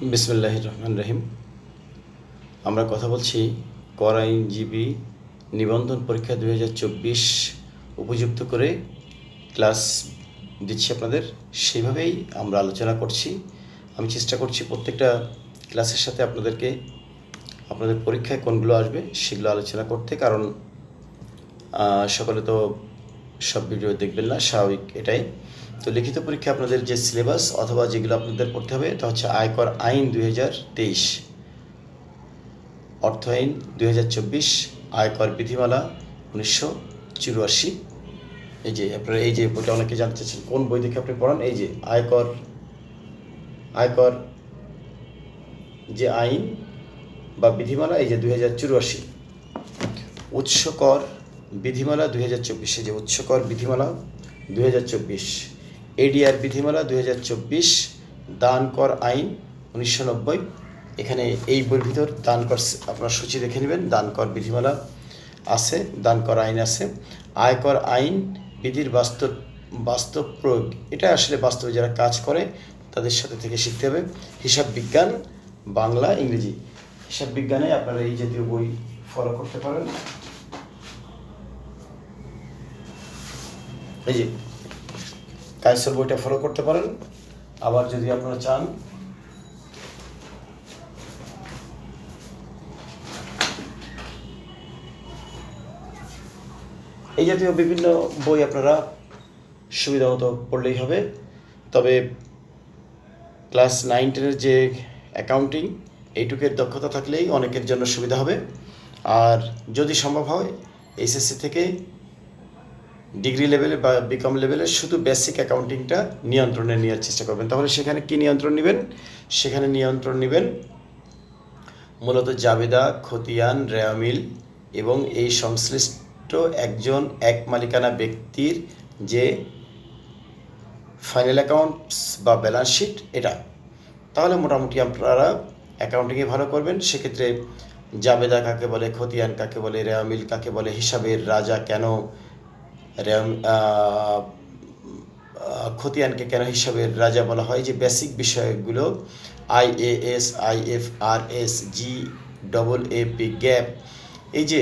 বিসমুল্লাহ রহমান রহিম আমরা কথা বলছি কর আইনজীবী নিবন্ধন পরীক্ষা দু হাজার চব্বিশ উপযুক্ত করে ক্লাস দিচ্ছি আপনাদের। সেইভাবেই আমরা আলোচনা করছি। আমি চেষ্টা করছি প্রত্যেকটা ক্লাসের সাথে আপনাদেরকে আপনাদের পরীক্ষায় কোনগুলো আসবে সেগুলো আলোচনা করতে, কারণ সকলে তো সব ভিডিও দেখবেন না, স্বাভাবিক এটাই। তো লিখিত পরীক্ষা আপনাদের যে সিলেবাস অথবা যেগুলো আপনাদের পড়তে হবে তা হচ্ছে আয়কর আইন দুই হাজার তেইশ অর্থ আইন দুই হাজার চব্বিশ, আয়কর বিধিমালা উনিশশো চুরাশি। এই যে আপনারা এই যে বইটা অনেকে জানতে চাচ্ছেন, কোন বই থেকে আপনি পড়ান? এই যে আয়কর আয়কর যে আইন বা বিধিমালা, এই যে দুই হাজার চুরাশি। উৎসকর বিধিমালা দুই হাজার চব্বিশে যে উৎসকর বিধিমালা দুই হাজার চব্বিশ। এডিআর বিধিমালা দুই হাজার চব্বিশ, দান কর আইন উনিশশো নব্বই। এখানে এই বইয়ের ভিতর দান কর আপনার সূচি দেখে নেবেন, দান কর বিধিমালা আছে, দান কর আইন আছে। আয়কর আইন বিধির বাস্তব বাস্তব প্রয়োগ, এটা আসলে বাস্তবে যারা কাজ করে, তাদের সাথে থেকে শিখতে হবে। হিসাব বিজ্ঞান, বাংলা, ইংরেজি। হিসাব বিজ্ঞানে আপনারা এই জাতীয় বই ফলো করতে পারেন। এই যে কাইসের বইটা ফলো করতে পারেন। আবার যদি আপনারা চান, এই জাতীয় বিভিন্ন বই আপনারা সুবিধা মতো পড়লেই হবে। তবে ক্লাস নাইন, টেনের যে অ্যাকাউন্টিং এইটুকের দক্ষতা থাকলেই অনেকের জন্য সুবিধা হবে। আর যদি সম্ভব হয়, এইচএসসি থেকে ডিগ্রি লেভেলে বা বিকম লেভেলে শুধু বেসিক অ্যাকাউন্টিংটা নিয়ন্ত্রণে নেওয়ার চেষ্টা করবেন। তাহলে সেখানে কি নিয়ন্ত্রণ নেবেন? সেখানে নিয়ন্ত্রণ নেবেন মূলত জাবেদা, খতিয়ান, রেয়ামিল এবং এই সংশ্লিষ্ট একজন এক মালিকানা ব্যক্তির যে ফাইনাল অ্যাকাউন্টস বা ব্যালেন্স শিট এটা। তাহলে মোটামুটি আপনারা অ্যাকাউন্টিংয়ে ভালো করবেন। সেক্ষেত্রে জাবেদা কাকে বলে, খতিয়ান কাকে বলে, রেয়ামিল কাকে বলে, হিসাবের রাজা কেন রেয়াম খতিয়ানকে কেন হিসাবের রাজা বলা হয়? যে বেসিক বিষয়গুলো IAS IFRS G double A P GAAP এই যে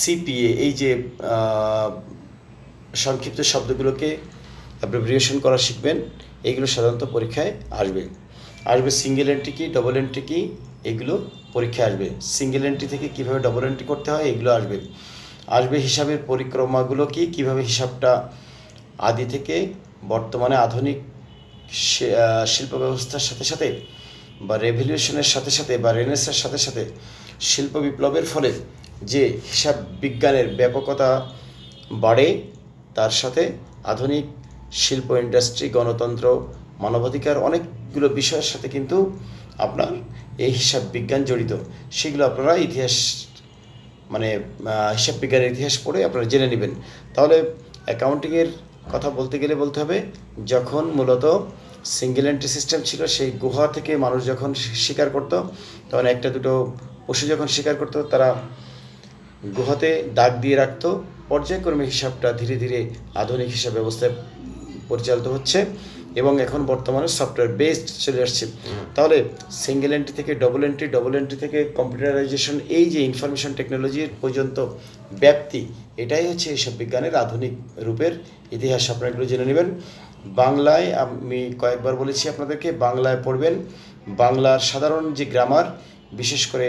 সিপিএ এই যে সংক্ষিপ্ত শব্দগুলোকে অ্যাব্রিভিয়েশন করা শিখবেন, এইগুলো সাধারণত পরীক্ষায় আসবে। আসবে সিঙ্গেল এন্ট্রি কি ডবল এন্ট্রি কি, এগুলো পরীক্ষায় আসবে। সিঙ্গেল এন্ট্রি থেকে কীভাবে ডবল এন্ট্রি করতে হয়, এগুলো আসবে। আসবে হিসাবের পরিক্রমাগুলো কি? কীভাবে হিসাবটা আদি থেকে বর্তমানে আধুনিক শিল্প ব্যবস্থার সাথে সাথে বা রেভলিউশনের সাথে সাথে বা রেনেসার সাথে সাথে শিল্প বিপ্লবের ফলে যে হিসাব বিজ্ঞানের ব্যাপকতা বাড়ে, তার সাথে আধুনিক শিল্প ইন্ডাস্ট্রি গণতন্ত্র, মানবাধিকার অনেকগুলো বিষয়ের সাথে কিন্তু আপনার এই হিসাব বিজ্ঞান জড়িত। সেগুলো আপনারা ইতিহাস মানে হিসাব বিজ্ঞানের ইতিহাস পড়ে আপনারা জেনে নেবেন। তাহলে অ্যাকাউন্টিংয়ের কথা বলতে গেলে বলতে হবে, যখন মূলত সিঙ্গেল এন্ট্রি সিস্টেম ছিল, সেই গুহা থেকে মানুষ যখন শিকার করতো, তখন একটা দুটো পশু যখন শিকার করতো, তারা গুহাতে দাগ দিয়ে রাখতো। পর্যায়ক্রমে হিসাবটা ধীরে ধীরে আধুনিক হিসাব ব্যবস্থায় পরিচালিত হচ্ছে। এবং এখন বর্তমানে সফটওয়্যার বেসড চলে আসছে। তাহলে সিঙ্গেল এন্ট্রি থেকে ডবল এন্ট্রি ডবল এন্ট্রি থেকে কম্পিউটারাইজেশন এই যে ইনফরমেশন টেকনোলজির পর্যন্ত ব্যাপ্তি এটাই হচ্ছে এইসব বিজ্ঞানের আধুনিক রূপের ইতিহাস। আপনারা এগুলো জেনে নেবেন। বাংলায় আমি কয়েকবার বলেছি আপনাদেরকে বাংলায় পড়বেন। বাংলার সাধারণ যে গ্রামার বিশেষ করে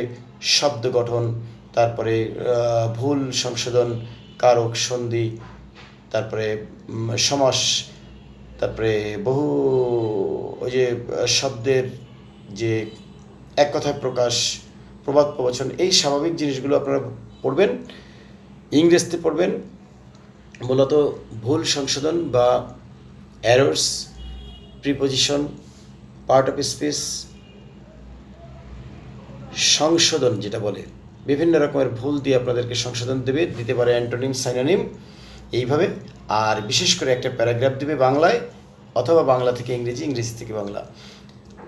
শব্দ গঠন তারপরে ভুল সংশোধন কারক সন্ধি তারপরে সমাস তারপরে বহু ওই যে শব্দের যে এক কথায় প্রকাশ, প্রবাদ প্রবচন, এই স্বাভাবিক জিনিসগুলো আপনারা পড়বেন, ইংরেজিতে পড়বেন। মূলত ভুল সংশোধন বা errors preposition part of speech সংশোধন যেটা বলে। বিভিন্ন রকমের ভুল দিয়ে আপনাদেরকে সংশোধন দেবে, দিতে পারে অ্যান্টোনিম সাইনোনিম এইভাবে। আর বিশেষ করে একটা প্যারাগ্রাফ দেবে বাংলায়। অথবা বাংলা থেকে ইংরেজি ইংরেজি থেকে বাংলা।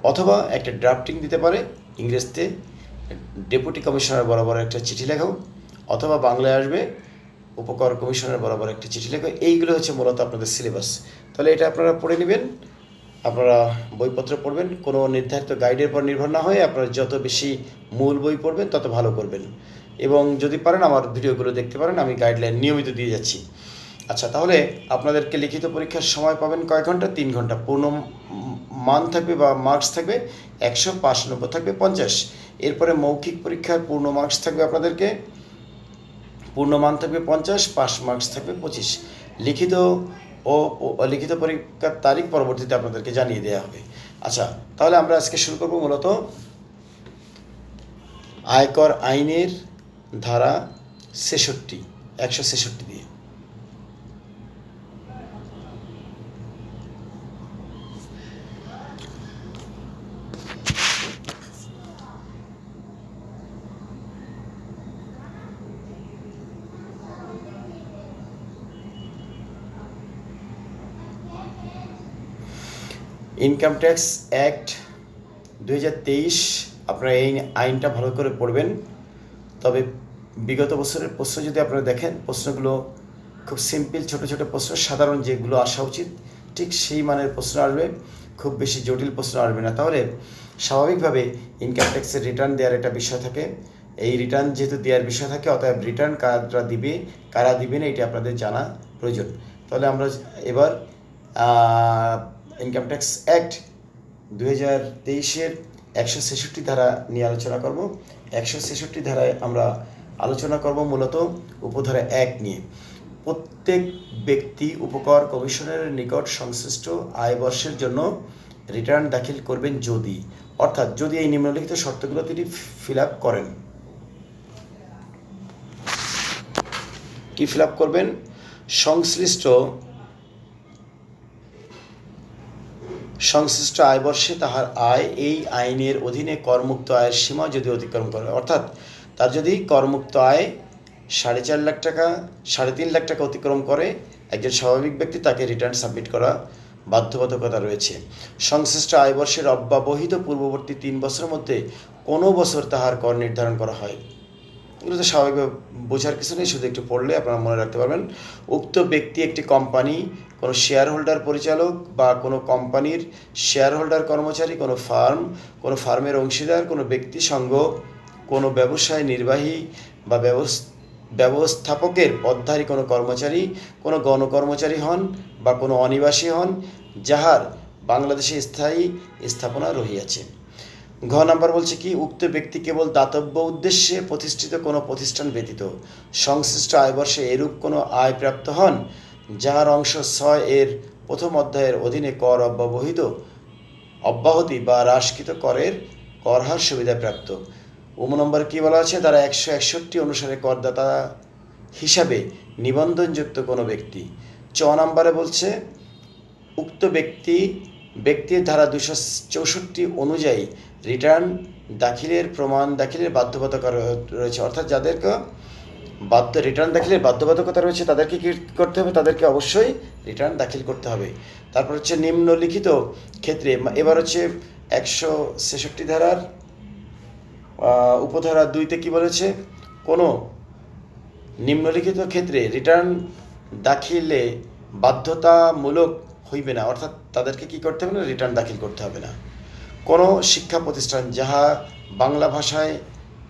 অথবা একটা ড্রাফটিং দিতে পারে, ইংরেজিতে ডেপুটি কমিশনার বরাবর একটা চিঠি লেখাও, অথবা বাংলায় আসবে, উপকর কমিশনার বরাবর একটা চিঠি লেখো এইগুলো হচ্ছে মূলত আপনাদের সিলেবাস তাহলে এটা আপনারা পড়ে নেবেন, আপনারা বইপত্র পড়বেন, কোনো নির্ধারিত গাইডের পর নির্ভর না হয়ে আপনারা যত বেশি মূল বই পড়বেন, তত ভালো করবেন। এবং যদি পারেন, আমার ভিডিওগুলো দেখতে পারেন, আমি গাইডলাইন নিয়মিত দিয়ে যাচ্ছি। আচ্ছা তাহলে আপনাদেরকে লিখিত পরীক্ষার সময় পাবেন কয় ঘণ্টা? তিন ঘণ্টা। পূর্ণ মান থাকবে বা মার্কস থাকবে একশো পাঁচ নম্বর থাকবে পঞ্চাশ। এরপরে মৌখিক পরীক্ষার পূর্ণ মার্কস থাকবে আপনাদেরকে, পূর্ণ মান থাকবে পঞ্চাশ, পাস মার্কস থাকবে পঁচিশ। লিখিত ও, ও- লিখিত পরীক্ষার তারিখ পরবর্তীতে আপনাদেরকে জানিয়ে দেওয়া হবে। আচ্ছা তাহলে আমরা আজকে শুরু করব মূলত আয়কর আইনের ধারা ছেষট্টি, একশো ছেষট্টি দিয়ে। ইনকাম ট্যাক্স অ্যাক্ট দুই হাজার তেইশ, আপনারা এই আইনটা ভালো করে পড়বেন। তবে বিগত বছরের প্রশ্ন যদি আপনারা দেখেন, প্রশ্নগুলো খুব সিম্পল, ছোট ছোট প্রশ্ন, সাধারণ যেগুলো আসা উচিত, ঠিক সেই মানের প্রশ্ন আসবে। খুব বেশি জটিল প্রশ্ন আসবে না। তাহলে স্বাভাবিকভাবে ইনকাম ট্যাক্সের রিটার্ন দেওয়ার একটা বিষয় থাকে। এই রিটার্ন যেহেতু দেওয়ার বিষয় থাকে, অতএব রিটার্ন কারা দিবে কারা দিবে না, এটা আপনাদের জানা প্রয়োজন। তাহলে আমরা এবার ইনকাম ট্যাক্স অ্যাক্ট দু হাজার তেইশের একশো ছেষট্টি ধারা নিয়ে আলোচনা করব। একশো ছেষট্টি ধারায় আমরা আলোচনা করব মূলত উপধারা এক নিয়ে। প্রত্যেক ব্যক্তি উপকর কমিশনের নিকট সংশ্লিষ্ট আয় বর্ষের জন্য রিটার্ন দাখিল করবেন যদি, অর্থাৎ যদি এই নিম্নলিখিত শর্তগুলো তিনি ফিল আপ করেন। কি ফিল আপ করবেন? সংশ্লিষ্ট সংশ্লিষ্ট আয় বর্ষে তাহার আয় এই আইনের অধীনে করমুক্ত আয়ের সীমা যদি অতিক্রম করে। অর্থাৎ তার যদি করমুক্ত আয় সাড়ে চার লাখ টাকা, সাড়ে তিন লাখ টাকা অতিক্রম করে, একজন স্বাভাবিক ব্যক্তি তাকে রিটার্ন সাবমিট করা বাধ্যবাধকতা রয়েছে। সংশ্লিষ্ট আয় বর্ষের অব্যবহিত পূর্ববর্তী তিন বছরের মধ্যে কোনো বছর তাহার কর নির্ধারণ করা হয়। এগুলো তো স্বাভাবিকভাবে বোঝার কিছু নেই, শুধু একটু পড়লে আপনারা মনে রাখতে পারবেন। উক্ত ব্যক্তি একটি কোম্পানি কোনো শেয়ার হোল্ডার পরিচালক বা কোনো কোম্পানির শেয়ার হোল্ডার কর্মচারী, কোনো ফার্ম কোনো ফার্মের অংশীদার, কোনো ব্যক্তি সঙ্গ, কোনো ব্যবসায় নির্বাহী বা ব্যবস- ব্যবস্থাপকের পদধারী কোনো কর্মচারী, কোনো গণকর্মচারী হন বা কোনো অনিবাসী হন, যাহার বাংলাদেশে স্থায়ী স্থাপনা রহিয়াছে। ঘ নাম্বার বলছে কি, উক্ত ব্যক্তি কেবল দাতব্য উদ্দেশ্যে প্রতিষ্ঠিত কোনো প্রতিষ্ঠান ব্যতীত, সংশ্লিষ্ট আয়বর্ষে এরূপ কোনো আয় প্রাপ্ত হন যাহার অংশ ছয় এর প্রথম অধ্যায়ের অধীনে কর অব্যবহিত, অব্যাহতি বা হ্রাসকৃত করের করহার সুবিধা প্রাপ্ত। উম নম্বর কী বলা আছে? তারা একশো একষট্টি অনুসারে করদাতা হিসাবে নিবন্ধনযুক্ত কোনো ব্যক্তি। চ নম্বরে বলছে, উক্ত ব্যক্তি, ব্যক্তির ধারা দুশো চৌষট্টি অনুযায়ী রিটার্ন দাখিলের প্রমাণ, দাখিলের বাধ্যবাধকতা রয়েছে। অর্থাৎ যাদেরকে বাধ্য রিটার্ন দাখিলের বাধ্যবাধকতা রয়েছে, তাদেরকে কী করতে হবে? তাদেরকে অবশ্যই রিটার্ন দাখিল করতে হবে। তারপর হচ্ছে নিম্নলিখিত ক্ষেত্রে এবার হচ্ছে একশো ছেষট্টি ধারার উপধারা দুইতে কি বলেছে? কোনো নিম্নলিখিত ক্ষেত্রে রিটার্ন দাখিলে বাধ্যতামূলক হইবে না, অর্থাৎ তাদেরকে কি করতে হবে না? রিটার্ন দাখিল করতে হবে না। কোনো শিক্ষা প্রতিষ্ঠান যাহা বাংলা ভাষায়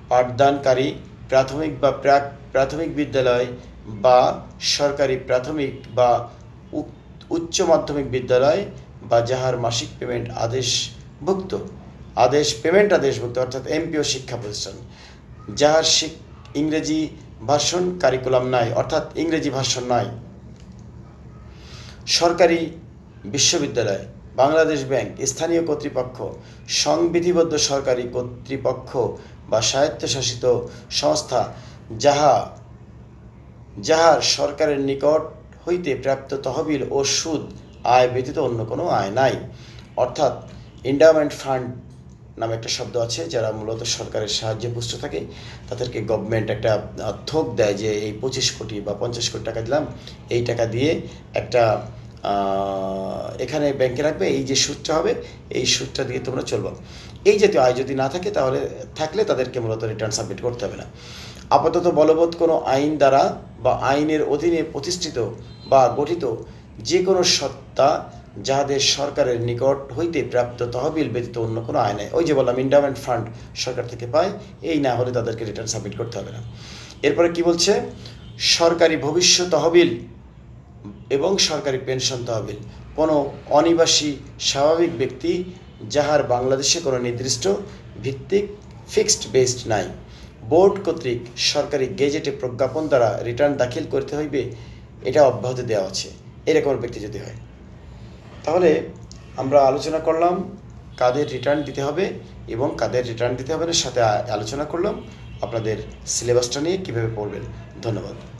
পাঠদানকারী, প্রাথমিক বা প্রাক প্রাথমিক বিদ্যালয় বা সরকারি প্রাথমিক বা উচ্চ মাধ্যমিক বিদ্যালয় বা যাহার মাসিক পেমেন্ট আদেশভুক্ত, আদেশ, পেমেন্ট আদেশভুক্ত অর্থাৎ এমপিও শিক্ষা প্রতিষ্ঠান, যাহার ইংরেজি ভাষণ কারিকুলাম নাই, অর্থাৎ ইংরেজি ভাষণ নাই। সরকারি বিশ্ববিদ্যালয়, বাংলাদেশ ব্যাংক, স্থানীয় কর্তৃপক্ষ, সংবিধিবদ্ধ সরকারি কর্তৃপক্ষ বা স্বায়ত্তশাসিত সংস্থা যাহা, যাহার সরকারের নিকট হইতে প্রাপ্ত তহবিল ও সুদ আয় ব্যতীত অন্য কোনো আয় নাই। অর্থাৎ এন্ডাওমেন্ট ফান্ড নামে একটা শব্দ আছে, যারা মূলত সরকারের সাহায্যে পুষ্ট থাকে। তাদেরকে গভর্নমেন্ট একটা থোক দেয় যে এই পঁচিশ কোটি বা পঞ্চাশ কোটি টাকা দিলাম, এই টাকা দিয়ে একটা এখানে ব্যাংকে রাখবে, এই যে সুদটা হবে, এই সুদটা দিয়ে তোমরা চলবো। এই জাতীয় আয় যদি না থাকে, তাহলে থাকলে তাদেরকে মূলত রিটার্ন সাবমিট করতে হবে না। আপাতত বলবৎ কোনো আইন দ্বারা বা আইনের অধীনে প্রতিষ্ঠিত বা গঠিত যে কোনো সত্তা যাহাদের সরকারের নিকট হইতে প্রাপ্ত তহবিল ব্যতীত অন্য কোনো আয় ওই যে বললাম ইন্ডামেন্ট ফান্ড সরকার থেকে পায়, এই না হলে তাদেরকে রিটার্ন সাবমিট করতে হবে না। এরপরে কি বলছে? সরকারি ভবিষ্যৎ তহবিল এবং সরকারি পেনশন তহবিল। কোনো অনিবাসী স্বাভাবিক ব্যক্তি যাহার বাংলাদেশে কোনো নির্দিষ্ট ভিত্তিক ফিক্সড বেসড নাই। বোর্ড কর্তৃক সরকারি গেজেটে প্রজ্ঞাপন দ্বারা রিটার্ন দাখিল করতে হইবে, এটা অব্যাহতি দেওয়া আছে। এরকম ব্যক্তি যদি হয়। তাহলে আমরা আলোচনা করলাম কাদের রিটার্ন দিতে হবে এবং কাদের রিটার্ন দিতে হবে না, সাথে আলোচনা করলাম। আপনাদের সিলেবাসটা নিয়ে কীভাবে পড়বেন। ধন্যবাদ।